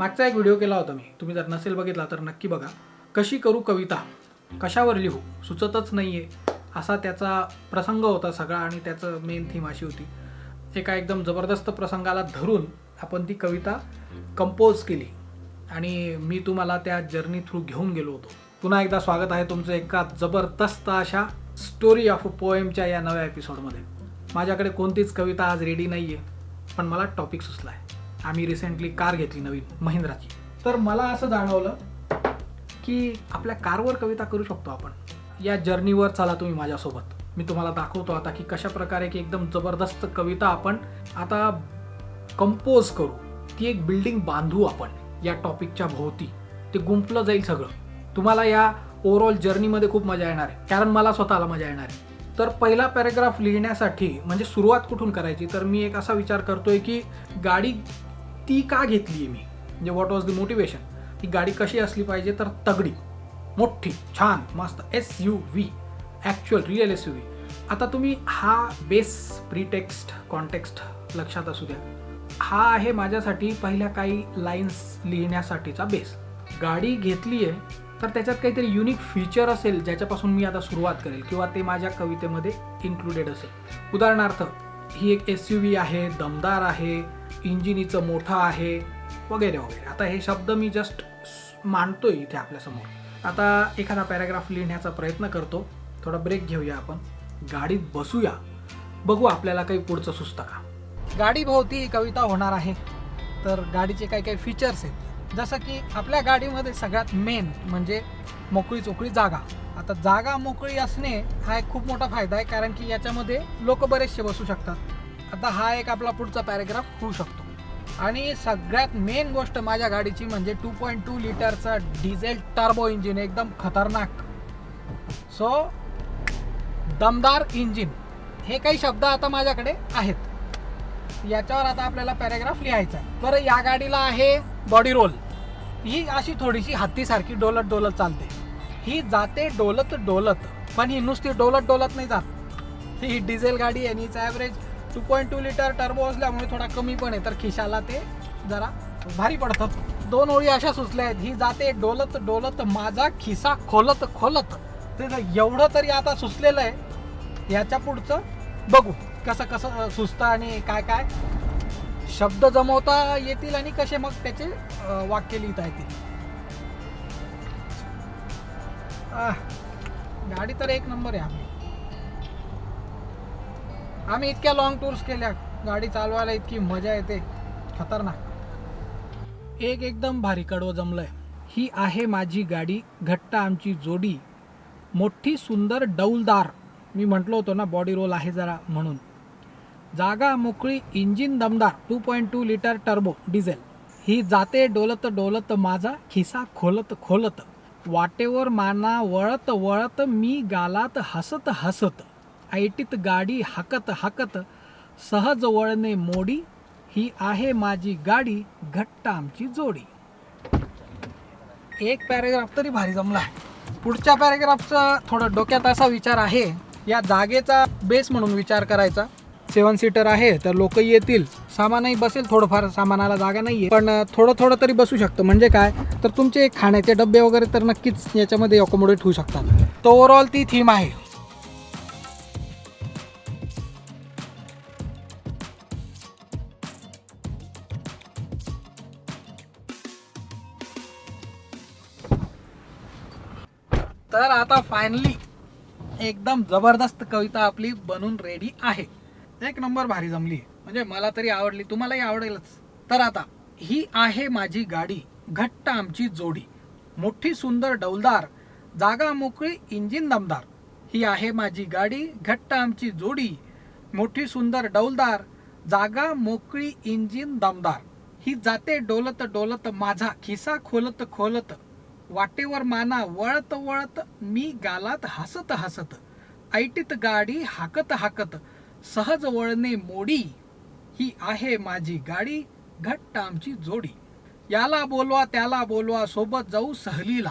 मागचा एक व्हिडिओ केला होता मी. तुम्ही जर नसेल बघितला तर नक्की बघा. कशी करू कविता? कशावर लिहू? सुचतच नाही आहे असा त्याचा प्रसंग होता सगळा आणि त्याचं मेन थीम अशी होती. एका एकदम जबरदस्त प्रसंगाला धरून आपण ती कविता कंपोज केली. आणि मी तुम्हाला त्या जर्नी थ्रू घेऊन गेलो होतो. पुन्हा एकदा स्वागत आहे तुमचं एका जबरदस्त अशा स्टोरी ऑफ पोएमच्या या नव्या एपिसोडमध्ये माझ्याकडे कोणतीच कविता आज रेडी नाही आहे पण मला टॉपिक सुचला आहे आम्ही रिसेंटली कार घेतली नवीन महिंद्राची. तर मला असं जाणवलं की आपल्या कारवर कविता करू शकतो आपण. या जर्नीवर चला तुम्ही माझ्यासोबत. मी तुम्हाला दाखवतो आता की कशा प्रकारे की एकदम जबरदस्त कविता आपण आता कंपोज करू. ती एक बिल्डिंग बांधू आपण या टॉपिकच्या भोवती. ते गुंपलं जाईल सगळं. तुम्हाला या ओव्हरऑल जर्नीमध्ये खूप मजा येणार आहे. कारण मला स्वतःला मजा येणार आहे. तर पहिला पॅरेग्राफ लिहिण्यासाठी म्हणजे सुरुवात कुठून करायची तर मी एक असा विचार करतोय की गाडी ती का घेतली आहे मी? म्हणजे व्हॉट वॉज द मोटिवेशन ती गाडी कशी असली पाहिजे तर तगडी मोठी छान मस्त S U V actual real S U V आता तुम्ही हा बेस प्रीटेक्स्ट कॉन्टेक्स्ट लक्षात असू द्या. हा आहे माझ्यासाठी पहिल्या काही लाईन्स लिहिण्यासाठीचा बेस गाडी घेतली आहे तर त्याच्यात काहीतरी युनिक फीचर असेल ज्याच्यापासून मी आता सुरुवात करेल किंवा ते माझ्या कवितेमध्ये इन्क्लुडेड असेल. उदाहरणार्थ ही एक एस यू व्ही आहे दमदार आहे इंजिनीचं मोठं आहे वगैरे वगैरे. आता हे शब्द मी जस्ट मांडतोय इथे आपल्यासमोर. आता एखादा पॅराग्राफ लिहिण्याचा प्रयत्न करतो. थोडा ब्रेक घेऊया आपण. गाडीत बसूया. बघू आपल्याला काही पुढचं सुचतं का. गाडीभोवती ही कविता होणार आहे. तर गाडीचे काही काही फीचर्स आहेत. जसं की आपल्या गाडीमध्ये सगळ्यात मेन म्हणजे मोकळी चोकळी जागा. आता जागा मोकळी असणे हा एक खूप मोठा फायदा आहे कारण की याच्यामध्ये लोक बरेचसे बसू शकतात. आता हा एक आपला पुढचा पॅरेग्राफ होऊ शकतो. आणि सगळ्यात मेन गोष्ट माझ्या गाडीची म्हणजे टू पॉईंट टू लिटरचा डिझेल टर्बो इंजिन एकदम खतरनाक. सो दमदार इंजिन हे काही शब्द आता माझ्याकडे आहेत. याच्यावर आता आपल्याला पॅरेग्राफ लिहायचा आहे. बरं या गाडीला आहे बॉडी रोल ही अशी थोडीशी हत्तीसारखी डोलत डोलत चालते. ही जाते डोलत डोलत पण ही नुसती डोलत डोलत नाही जात. ही डिझेल गाडी आहे आणि हिचा average two point two litre turbo असल्यामुळे थोडा कमी पण आहे तर खिशाला ते जरा भारी पडतात दोन ओळी अशा सुचल्या आहेत ही जाते डोलत डोलत माझा खिसा खोलत खोलत. ते जर एवढं तरी आता सुचलेलं आहे याच्या पुढचं बघू कसं कसं सुचतं आणि काय काय. शब्द जमवता येतील आणि कसे मग त्याचे वाक्य लिहिता येतील. गाडी तर एक नंबर आहे आपली आम्ही इतक्या लॉंग टूर्स केल्या. गाडी चालवायला इतकी मजा येते. खतरनाक. एक एकदम भारी कडवं जमलंय. ही आहे माझी गाडी घट्ट आमची जोडी. मोठी सुंदर डौलदार. मी म्हटलो होतो ना बॉडी रोल आहे जरा म्हणून. जागा मोकळी इंजिन दमदार two point two litre turbo diesel ही जाते डोलत डोलत माझा खिसा खोलत खोलत. वाटेवर माना वळत वळत मी गालात हसत हसत ऐटीत गाडी हाकत हाकत सहज वळणे मोडी ही आहे माझी गाडी घट्ट आमची जोडी. एक पॅरेग्राफ तरी भारी जमला. पुढच्या पॅरेग्राफचा थोडं डोक्यात असा विचार आहे या जागेचा बेस म्हणून विचार करायचा. सेवन सीटर आहे तर लोक येतील. सामानही बसेल थोडंफार सामानाला जागा नाहीये. पण थोडं थोडं तरी बसू शकतं. म्हणजे काय? तर तुमचे खाण्याचे डबे वगैरे तर नक्कीच याच्यामध्ये अकोमोडेट होऊ शकतात. तर ओव्हरऑल ती थीम आहे. तर आता फायनली एकदम जबरदस्त कविता आपली बनून रेडी आहे. एक नंबर भारी जमली. म्हणजे मला तरी आवडली. तुम्हालाही आवडेलच. तर आता ही आहे माझी गाडी. घट्ट आमची जोडी. मोठी सुंदर डौलदार जागा मोकळी इंजिन दमदार. ही आहे माझी गाडी. घट्ट आमची जोडी. मोठी सुंदर डौलदार जागा मोकळी इंजिन दमदार. ही जाते डोलत डोलत माझा. खिसा खोलत खोलत. वाटेवर माना वळत वळत मी गालात हसत हसत. ऐटीत गाडी हाकत हाकत. सहज वळणे मोडी. ही आहे माझी गाडी घट्ट आमची जोडी. याला बोलवा त्याला बोलवा सोबत जाऊ सहलीला.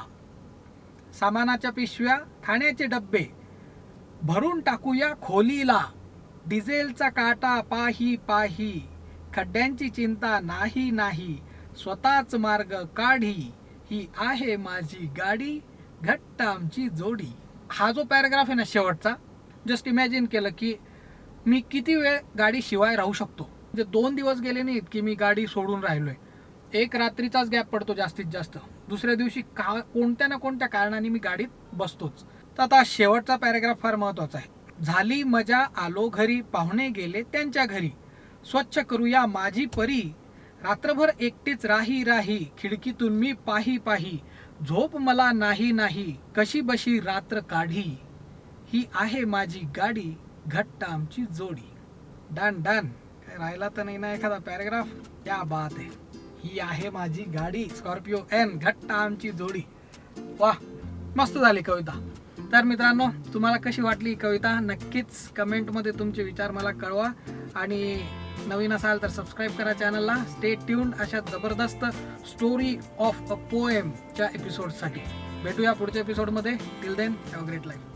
सामानाच्या पिशव्या खाण्याचे डब्बे. भरून टाकूया खोलीला. डिझेलचा काटा पाही पाही. खड्ड्यांची चिंता नाही नाही. स्वतःच मार्ग काढी. ही आहे माझी गाडी घट्ट आमची जोडी. हा जो पॅराग्राफ आहे ना शेवटचा जस्ट इमॅजिन केलं की मी किती वेळ गाडी शिवाय राहू शकतो? म्हणजे दोन दिवस गेले नाहीत की मी गाडी सोडून राहिलोय. एक रात्रीचाच गॅप पडतो जास्तीत जास्त. दुसऱ्या दिवशी का कोणत्या ना कोणत्या कारणाने मी गाडीत बसतोच. तर आता शेवटचा पॅराग्राफ फार महत्त्वाचा आहे. झाली मजा आलो घरी पाहुणे गेले त्यांच्या घरी. स्वच्छ करूया माझी परी. रात्रभर एकटीच राही राही खिडकीतून मी पाही पाही. झोप मला नाही नाही कशी बशी रात्र काढी. ही आहे माझी गाडी. घट्ट आमची जोडी. Done done. राहिला तर नाही ना एखादा पॅरेग्राफ? त्या बात आहे ही आहे माझी गाडी स्कॉर्पिओ एन घट्ट आमची जोडी. वा मस्त झाली कविता. तर मित्रांनो तुम्हाला कशी वाटली कविता? नक्कीच कमेंटमध्ये तुमचे विचार मला कळवा. आणि नवीन असाल तर सबस्क्राईब करा चॅनलला स्टे ट्यून्ड अशा जबरदस्त स्टोरी ऑफ अ पोएमच्या एपिसोडसाठी भेटूया पुढच्या एपिसोडमध्ये till then have great life